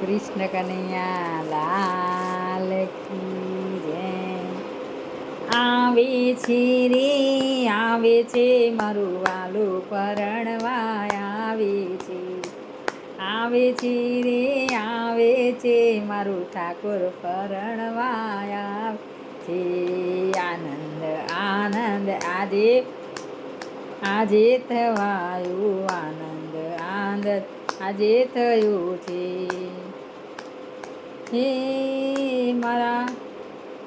કૃષ્ણ કનૈયા, લાલ કી આવે છે રે, આવે છે મારું વાલું પરણવા આવે છે. આવે છે રે, આવે છે મારું ઠાકોર પરણવા આવે છે. આનંદ આનંદ, આજે આજે થવાયું આનંદ આનંદ. આજે થયું છે. હે મારા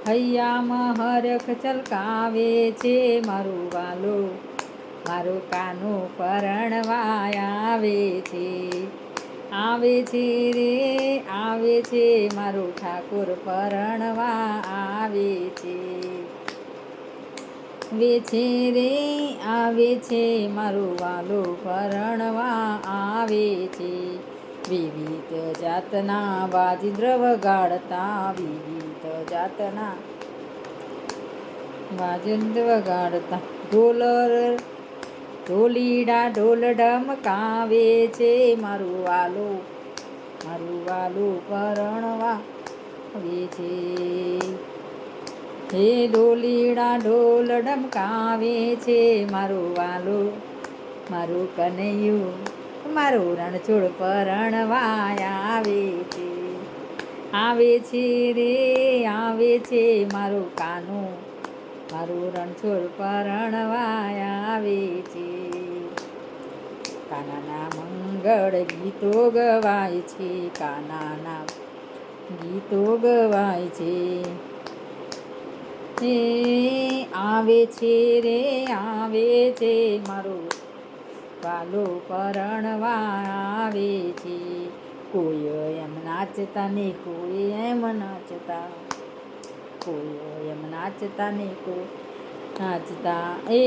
હૈયામાં હરખ ચલકાવે છે મારું વાલું. મારું કાનું પરણવા આવે છે. આવે છે રે, આવે છે મારું ઠાકોર પરણવા આવે છે. આવે છે રે, આવે છે મારું વાલું પરણવા, આવે છે. વિવિધ જાતના વાજિદ્રવ ગાળતા, વિવિધ જાતના વાજિદ્રવ ગાળતા. ઢોલર, ઢોલીડા ઢોલ કાવે છે મારું વાલો, મારું વાલું પરણવા, આવે છે. હે ડોલીડા ઢોલ ડમકાવે છે મારું વાલું, મારું કનૈયું, મારું રણછોડ પરણવા આવે છે. આવે છે રે, આવે છે મારું કાનું, મારું રણછોડ પરણવા આવે છે. કાનાના મંગળ ગીતો ગવાય છે, કાનાના ગીતો ગવાય છે. હે આવે છે રે, આવે છે મારો. વાલો પરણવા આવે છે. કોઈ એમ નાચતા ને કોઈ એમ નાચતા. કોઈ એમ નાચતા ને કોઈ નાચતા. એ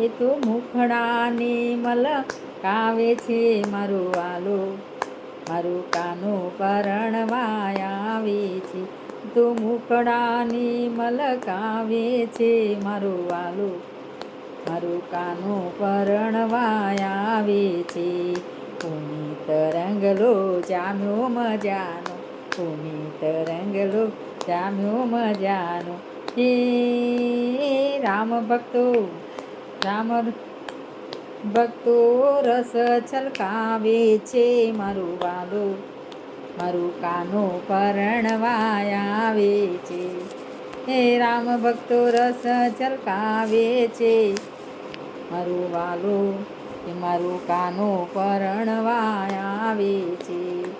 એ તો મુખડાને મલકાવે છે મારું વાલો. મારું કાનું પરણવા આવે છે. તો મુખડાની મલકાવે છે મારું વાલું. મારું કાનું પરણવા આવે છે. પુનિત રંગલો જામ્યો મજાનો. પુનિત રંગલો જામ્યો મજાનો. હે રામ ભક્તો રામ ભક્તો રસ છલકાવે છે મારું વાલું. મારું કાનો પરણવા આવે છે. હે રામ ભક્તો રસ છલકાવે છે. મારું વાલો કે મારું કાનો પરણવા આવે છે.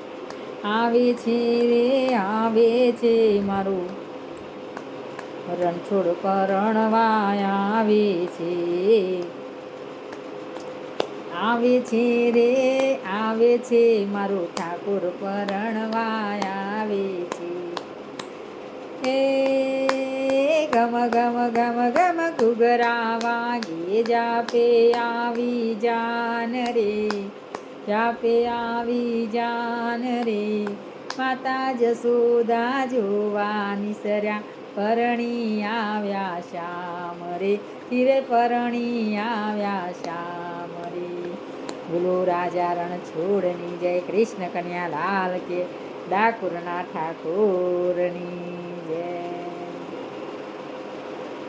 આવે છે રે, આવે છે મારું. રણછોડ પરણવા આવે છે. આવે છે રે, આવે છે. મારો ઠાકોર પરણવાય આવે છે. એ ગમ ગમ ગમ ગમ ઘુઘરા વાગે જાપે આવી જાન રે. જાપે, આવી જાન રે. માતા જસોદા જોવા નિસર્યા, પરણી આવ્યા શ્યામ રે. હીરે પરણી આવ્યા શ્યામ બોલો રાજા રણ છોડની જય કૃષ્ણ કન્યા લાલ કે ડાકુરના ઠાકોરની જય.